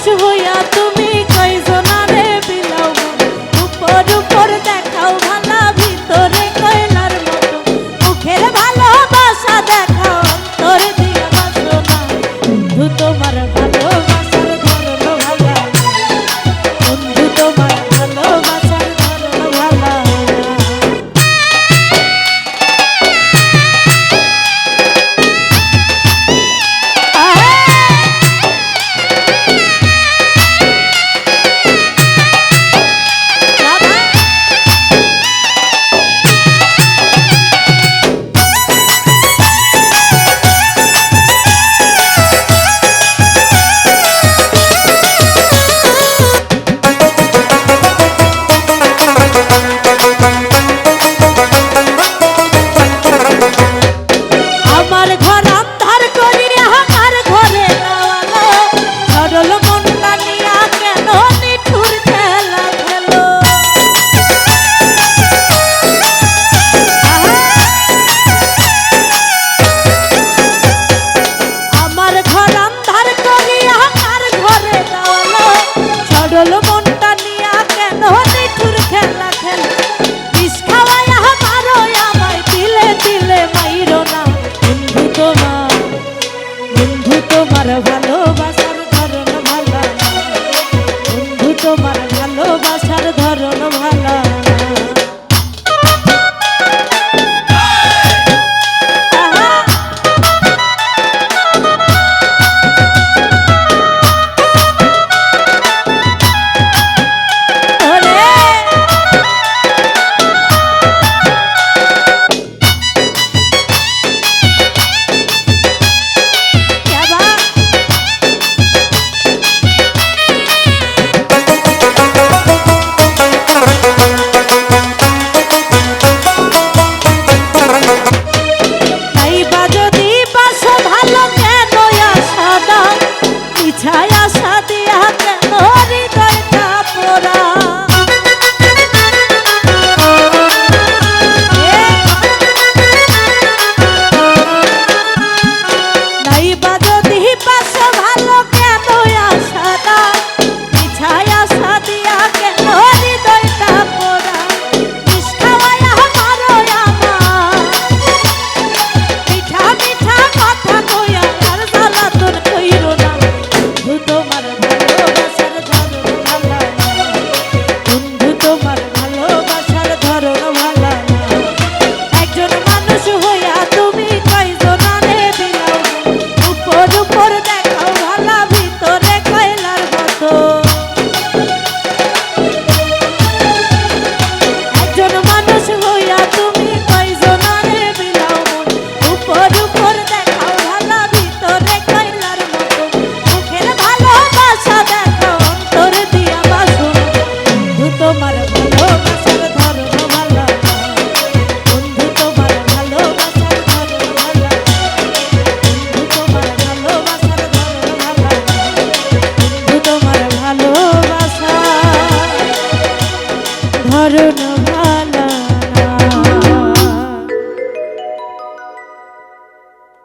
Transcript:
মানুষ হইয়া তো মাইরো না বন্ধু তোমার বন্ধু তোমার ভালো ভরণ ভালো